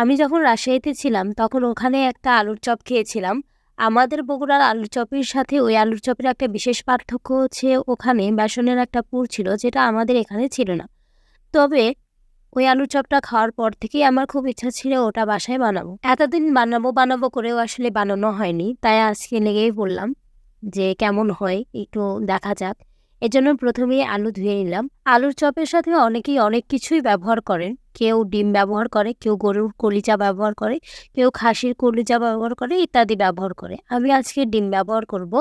আমি যখন রাজশাহীতে ছিলাম, তখন ওখানে একটা আলুর চপ খেয়েছিলাম। আমাদের বগুড়ার আলুর চপের সাথে ওই আলুর চপের একটা বিশেষ পার্থক্য হচ্ছে, ওখানে বেসনের একটা পুর ছিল, যেটা আমাদের এখানে ছিল না। তবে ওই আলুর চপটা খাওয়ার পর থেকেই আমার খুব ইচ্ছা ছিল ওটা বাসায় বানাবো। এতদিন বানাবো বানাবো করেও আসলে বানানো হয়নি, তাই আজকে লেগেই বললাম যে কেমন হয়, একটু দেখা যাক। এজন্য প্রথমেই আলু ধুয়ে নিলাম। আলুর চপের সাথে অনেকেই অনেক কিছুই ব্যবহার করেন। কেউ ডিম ব্যবহার করে, কেউ গরুর কলিজা ব্যবহার করে, কেউ খাসির কলিজা ব্যবহার করে, ইত্যাদি ব্যবহার করে। আমি আজকে ডিম ব্যবহার করব।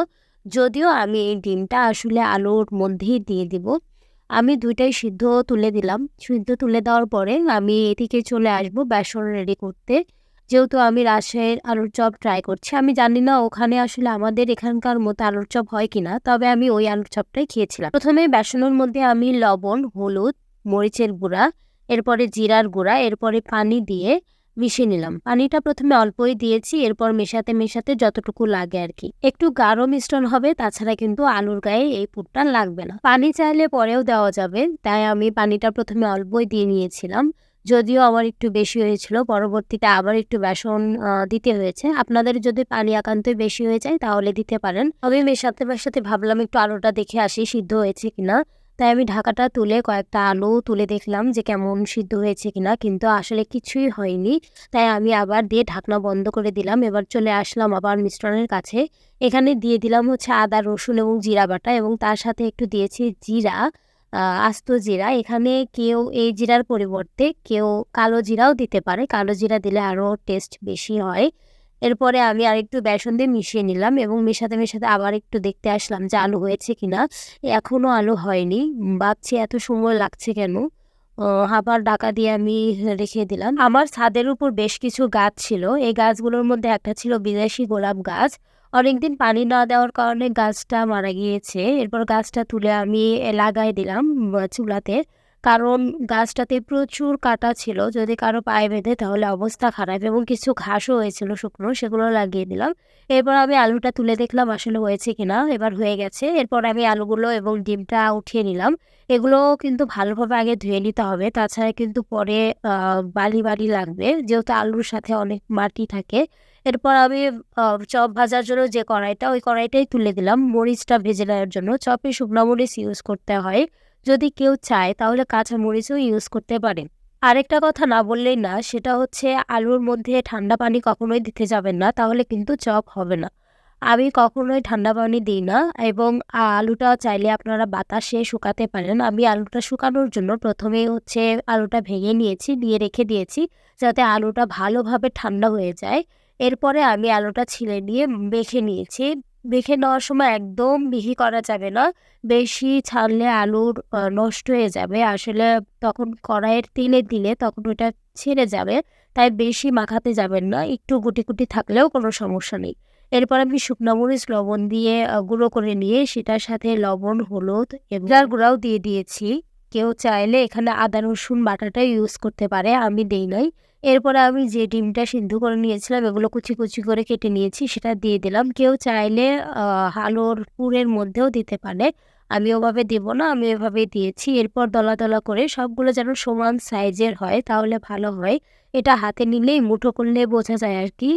যদিও আমি এই ডিমটা আসলে আলুর মধ্যেই দিয়ে দিব। আমি দুইটাই সিদ্ধ তুলে দিলাম। সিদ্ধ তুলে দেওয়ার পরে আমি এদিকে চলে আসব বেসন রেডি করতে। যেহেতু আমি রাজশাহীর আলুর চপ ট্রাই করছি, আমি জানি না ওখানে আসলে আমাদের এখানকার মতো আলুর চপ হয় কিনা, তবে আমি ওই আলুর চপটাই খেয়েছিলাম। প্রথমে বেসনের মধ্যে আমি লবণ, হলুদ, মরিচের গুঁড়া, এরপরে জিরার গুঁড়া, এরপরে পানি দিয়ে মিশিয়ে নিলাম। পানিটা প্রথমে অল্পই দিয়েছি, এরপর মেশাতে মেশাতে যতটুকু লাগে আর কি। একটু গাঢ় মিশ্রণ হবে, তাছাড়া কিন্তু আলুর গায়ে এই পুরটা লাগবে না। পানি চাইলে পরেও দেওয়া যাবে, তাই আমি পানিটা প্রথমে অল্পই দিয়ে নিয়েছিলাম। যদিও আমার একটু বেশি হয়েছিল, পরবর্তীতে আবার একটু বেসন দিতে হয়েছে। আপনাদের যদি পানি একান্তই বেশি হয়ে যায় তাহলে দিতে পারেন। আমি মেশাতে মেশাতে ভাবলাম একটু আলুটা দেখে আসি সিদ্ধ হয়েছে কিনা। তাই আমি ঢাকাটা তুলে কয়েকটা আলু তুলে দেখলাম যে কেমন সিদ্ধ হয়েছে কিনা, কিন্তু আসলে কিছুই হয়নি। তাই আমি আবার দিয়ে ঢাকনা বন্ধ করে দিলাম। এবার চলে আসলাম আবার মিশ্রণের কাছে। এখানে দিয়ে দিলাম হচ্ছে আদা, রসুন এবং জিরা বাটা এবং তার সাথে একটু দিয়েছি জিরা। আস্ত জিরা। এখানে কেউ এই জিরার পরিবর্তে কেউ কালো জিরাও দিতে পারে। কালো জিরা দিলে আরও টেস্ট বেশি হয়। এরপরে আমি আরেকটু বেসন দিয়ে মিশিয়ে নিলাম এবং মেশাতে মেশাতে আবার একটু দেখতে আসলাম যে আলু হয়েছে কিনা। এখনও আলু হয়নি। ভাবছি এত সময় লাগছে কেন? আবার ডাকা দিয়ে আমি রেখে দিলাম। আমার ছাদের উপর বেশ কিছু গাছ ছিল। এই গাছগুলোর মধ্যে একটা ছিল বিদেশি গোলাপ গাছ। অনেকদিন পানি না দেওয়ার কারণে গাছটা মারা গিয়েছে। এরপর গাছটা তুলে আমি লাগাই দিলাম চুলাতে। কারণ গাছটাতে প্রচুর কাটা ছিল, যদি কারও পায়ে বেঁধে তাহলে অবস্থা খারাপ এবং কিছু ঘাসও হয়েছিল শুকনো, সেগুলো লাগিয়ে দিলাম। এরপর আমি আলুটা তুলে দেখলাম আসলে হয়েছে কিনা, এবার হয়ে গেছে। এরপর আমি আলুগুলো এবং ডিমটা উঠিয়ে নিলাম। এগুলো কিন্তু ভালোভাবে আগে ধুয়ে নিতে হবে, তাছাড়া কিন্তু পরে বালি বালি লাগবে। যেহেতু আলুর সাথে অনেক মাটি থাকে এরপর আমি চপ ভাজার জন্য যে কড়াইটা, ওই কড়াইটাই তুলে দিলাম। মরিচটা ভেজে নেওয়ার জন্য। চপে শুকনো মরিচ ইউজ করতে হয়। যদি কেউ চায়, তাহলে কাঁচা মরিচও ইউজ করতে পারে আরেকটা কথা না বললেই না, সেটা হচ্ছে আলুর মধ্যে ঠান্ডা পানি কখনোই দিতে যাবেন না, তাহলে কিন্তু চপ হবে না। আমি কখনোই ঠান্ডা পানি দিই না এবং আলুটা চাইলে আপনারা বাতাসে শুকাতে পারেন। আমি আলুটা শুকানোর জন্য প্রথমে হচ্ছে আলুটা ভেঙে নিয়েছি, দিয়ে রেখে দিয়েছি, যাতে আলুটা ভালোভাবে ঠান্ডা হয়ে যায়। এরপরে আমি আলুটা ছিলে নিয়ে মেখে নিয়েছি। মেখে নেওয়ার সময় একদম মিহি করা যাবে না, বেশি ছাড়লে আলুর নষ্ট হয়ে যাবে। আসলে তখন কড়াইয়ের তেলে দিলে তখন ওটা ছেড়ে যাবে, তাই বেশি মাখাতে যাবেন না, একটু গুটি গুটি থাকলেও কোনো সমস্যা নেই। এরপর আমি শুকনো মরিচ, লবণ দিয়ে গুঁড়ো করে নিয়ে সেটার সাথে লবণ, হলুদ এবং জিরার গুঁড়াও দিয়ে দিয়েছি। কেউ চাইলে এখানে আদা, রসুন বাটাটা ইউজ করতে পারে, আমি দেই নাই। এরপরে আমি যে ডিমটা সিদ্ধ করে নিয়েছিলাম, এগুলো কুচি কুচি করে কেটে নিয়েছি, সেটা দিয়ে দিলাম। কেউ চাইলে আলুর পুরের মধ্যেও দিতে পারে। আমি ওভাবে দেব না, আমি এভাবে দিয়েছি। এরপর দলা দলা করে সবগুলো যেন সমান সাইজের হয়, তাহলে ভালো হয়। এটা হাতে নিলেই মুঠো করলে বোঝা যায় আর কি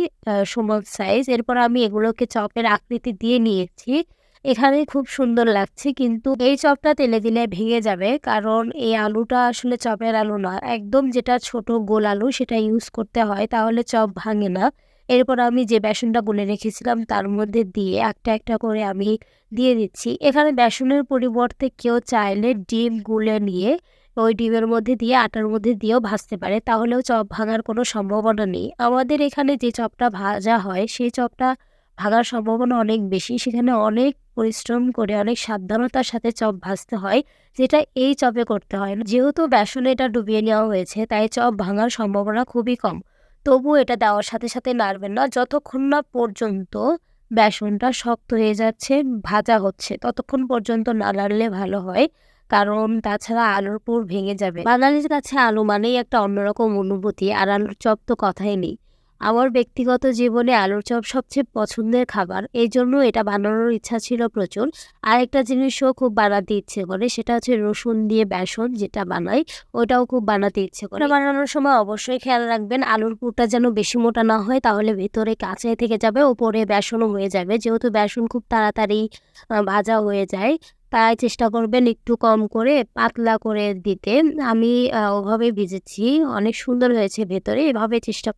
সমান সাইজ। এরপর আমি এগুলোকে চপের আকৃতি দিয়ে নিয়েছি। এখানে খুব সুন্দর লাগছে। কিন্তু এই চপটা তেলে দিলে ভেঙে যাবে। কারণ এই আলুটা আসলে চপের আলু না। একদম যেটা ছোট গোল আলু সেটা ইউজ করতে হয়, তাহলে চপ ভাঙে না। এরপর আমি যে বেসনটা গুলে রেখেছিলাম, তার মধ্যে দিয়ে একটা একটা করে আমি দিয়ে দিচ্ছি। এখানে বেসনের পরিবর্তে কেউ চাইলে ডিম গুলে নিয়ে ওই ডিমের মধ্যে দিয়ে আটার মধ্যে দিয়েও ভাজতে পারে। তাহলেও চপ ভাঙার কোনো সম্ভাবনা নেই। আমাদের এখানে যে চপটা ভাজা হয়, সেই চপটা ভাঙার সম্ভাবনা অনেক বেশি। সেখানে অনেক পরিশ্রম করে, অনেক সাবধানতার সাথে চপ ভাজতে হয়, যেটা এই চপে করতে হয় না। যেহেতু বেসনে এটা ডুবিয়ে নেওয়া হয়েছে, তাই চপ ভাঙার সম্ভাবনা খুবই কম। তবু এটা দেওয়ার সাথে সাথে নাড়বেন না, যতক্ষণ না পর্যন্ত বেসনটা শক্ত হয়ে যাচ্ছে, ভাজা হচ্ছে, ততক্ষণ পর্যন্ত না নাড়লে ভালো হয়, কারণ তাছাড়া আলুর পুর ভেঙে যাবে। বাঙালির কাছে আলু মানেই একটা অন্যরকম অনুভূতি, আর আলুর চপ তো কথাই নেই। আমার ব্যক্তিগত জীবনে আলুর চপ সবচেয়ে পছন্দের খাবার। এই জন্য এটা বানানোর ইচ্ছা ছিল প্রচুর। আরেকটা জিনিসও খুব বানাতে ইচ্ছে করে, সেটা হচ্ছে রসুন দিয়ে বেসন যেটা বানাই, ওটাও খুব বানাতে ইচ্ছে করে। বানানোর সময় অবশ্যই খেয়াল রাখবেন, আলুর পুরটা যেন বেশি মোটা না হয়, তাহলে ভেতরে কাঁচাই থেকে যাবে, ওপরে বেসনও হয়ে যাবে। যেহেতু বেসন খুব তাড়াতাড়ি ভাজা হয়ে যায়, তাই চেষ্টা করবেন একটু কম করে, পাতলা করে দিতে। আমি আ ওভাবেই ভেজেছি। অনেক সুন্দর হয়েছে ভেতরে। এভাবে চেষ্টা